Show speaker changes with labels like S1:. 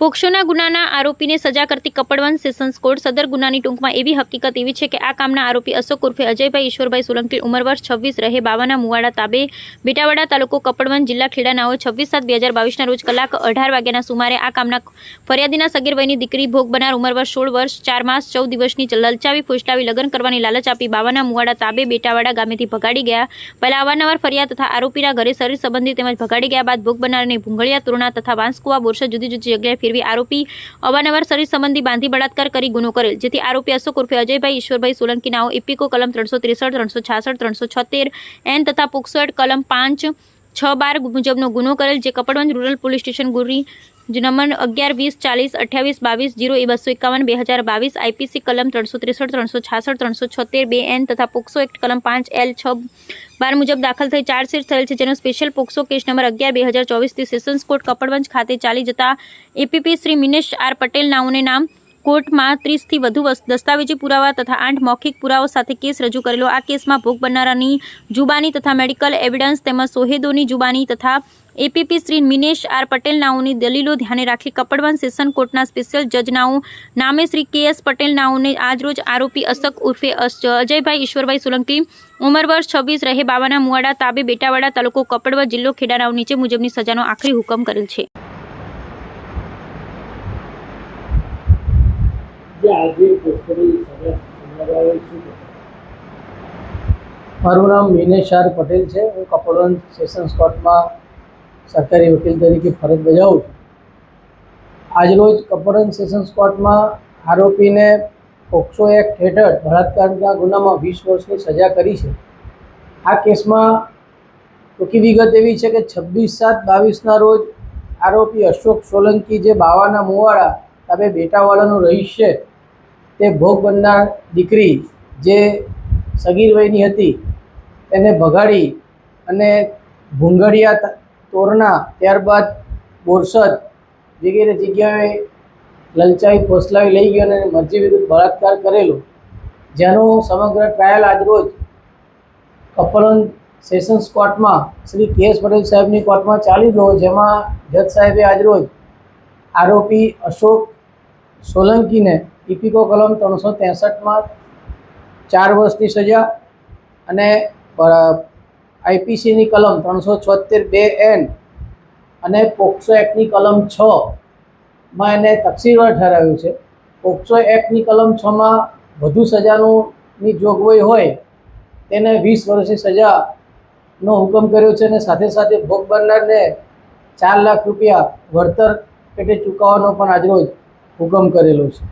S1: પોક્સોના ગુનાના આરોપીને સજા કરતી કપડવન સેશન્સ કોર્ટ સદર ગુનાની ટૂંકમાં એવી હકીકત એવી છે કે આ કામના આરોપી અશોક ઉર્ફે અજયભાઈ ઈશ્વરભાઈ સોલંકી ઉંમર વર્ષ છવ્વીસ રહે. બાવાના મુવાડા તાબે બેટાવાડા તાલુકો કપડવન જિલ્લા ખેડાનાઓ છવ્વીસ સાત બે હજાર બાવીસના રોજ કલાક અઢાર વાગ્યાના સુમારે આ કામના ફરિયાદીના સગીર વયની દીકરી ભોગ બનાર ઉંમર વર્ષ સોળ વર્ષ ચાર માસ ચૌદ દિવસની લલચાવી ફૂસલાવી લગ્ન કરવાની લાલચ આપી બાવાના મુવાડા તાબે બેટાવાડા ગામેથી ભગાડી ગયા. પહેલા અવારનવાર ફરિયાદ તથા આરોપીના ઘરે શરીર સંબંધી તેમજ ભગાડી ગયા બાદ ભોગ બનારને ભૂંગળિયા, તુરણા તથા વાંસકુવા, બોરસદ જુદી જુદી જગ્યાએ ફેરવી આરોપી અવારનવાર શરીર સંબંધી બાંધી બળાત્કાર કરી ગુનો કરેલ, જેથી આરોપી અશોક ઉર્ફે અજયભાઈ, ઈશ્વરભાઈ સોલંકી નાઓ ઇપિકો કલમ ત્રણસો ત્રેસઠ, ત્રણસો છાસઠ, ત્રણસો છોતેર, એન તથા પોક્સોએડ કલમ પાંચ છ બાર મુજબનો ગુનો કરેલ જે કપડવંજ રૂરલ પોલીસ સ્ટેશન ગુરી નંબર અગિયાર, વીસ, ચાલીસ, અઠ્યાવીસ, બાવીસ, જીરો, એ બસો એકાવન, બે હજાર બાવીસ, આઈપીસી કલમ ત્રણસો ત્રેસઠ, ત્રણસો છાસઠ, ત્રણસો છોતેર, બે એન તથા પોક્સો એક્ટ કલમ પાંચ, એલ છ, બાર મુજબ દાખલ થઈ ચાર્જશીટ થયેલ છે જેનો સ્પેશિયલ પોક્સો કેસ નંબર અગિયાર, બે હજાર ચોવીસથી સેશન્સ કોર્ટ કપડવંજ ખાતે ચાલી જતા એપીપી શ્રી મિનેશ આર પટેલ નાઉને નામ કોર્ટમાં ત્રીસથી વધુ દસ્તાવેજી પુરાવા તથા આઠ મૌખિક પુરાવા સાથે કેસ રજૂ કરેલો. આ કેસમાં ભોગ બનનારાની જુબાની તથા મેડિકલ એવિડન્સ તેમજ સોહેદોની જુબાની તથા એપીપી શ્રી મિનેશ આર પટેલ નાઓની દલીલો ધ્યાને રાખી કપડવન સેશન કોર્ટના સ્પેશિયલ જજ નાઓ નામે શ્રી કે એસ પટેલ નાઓને આજરોજ આરોપી અશક ઉર્ફે અજયભાઈ ઈશ્વરભાઈ સોલંકી ઉંમર વર્ષ છવ્વીસ રહે બાવાના મુવાડા તાબે બેટાવાડા તાલુકો કપડવા જિલ્લો ખેડાનાઓ નીચે મુજબની સજાનો આખરી હુકમ કરેલ છે.
S2: મારું નામ મિનેશ આર પટેલ છે. હું કપડવન સેશન્સ કોર્ટમાં સરકારી વકીલ તરીકે ફરજ બજાવું છું. આજરોજ કપડવન સેશન્સ કોર્ટમાં આરોપીને પોક્સો એક્ટ હેઠળ બળાત્કારના ગુનામાં વીસ વર્ષની સજા કરી છે. આ કેસમાં ટૂંકી વિગત એવી છે કે છવ્વીસ સાત બાવીસના રોજ આરોપી અશોક સોલંકી જે બાવાના મુવાડા તાબે બેટાવાળાનું રહીશ છે તે ભોગ બનનાર દીકરી જે સગીર વયની હતી તેને ભગાડી અને ભૂંગળિયા તોરણા ત્યારબાદ બોરસદ વગેરે જગ્યાએ લલચાવી ફોસલાવી લઈ ગયો અને મરજી વિરુદ્ધ બળાત્કાર કરેલો. જેનો સમગ્ર ટ્રાયલ આજરોજ કપડવંજ સેશન્સ કોર્ટમાં, શ્રી કે એસ પટેલ સાહેબની કોર્ટમાં ચાલી ગયો, જેમાં જજ સાહેબે આજરોજ આરોપી અશોક સોલંકીને ઇપિકો કલમ ત્રણસો ત્રેસઠમાં ચાર વર્ષની સજા અને આઈપીસીની કલમ ત્રણસો છોતેર બે એન અને પોક્સો એક્ટની કલમ છમાં એને તકસીરવાર ઠરાવ્યું છે. પોક્સો એક્ટની કલમ છમાં વધુ સજાનુંની જોગવાઈ હોય તેને વીસ વર્ષની સજાનો હુકમ કર્યો છે અને સાથે સાથે ભોગ બનનારને ચાર લાખ રૂપિયા વળતર પેટે ચૂકવવાનો પણ આજરોજ હુકમ કરેલો છે.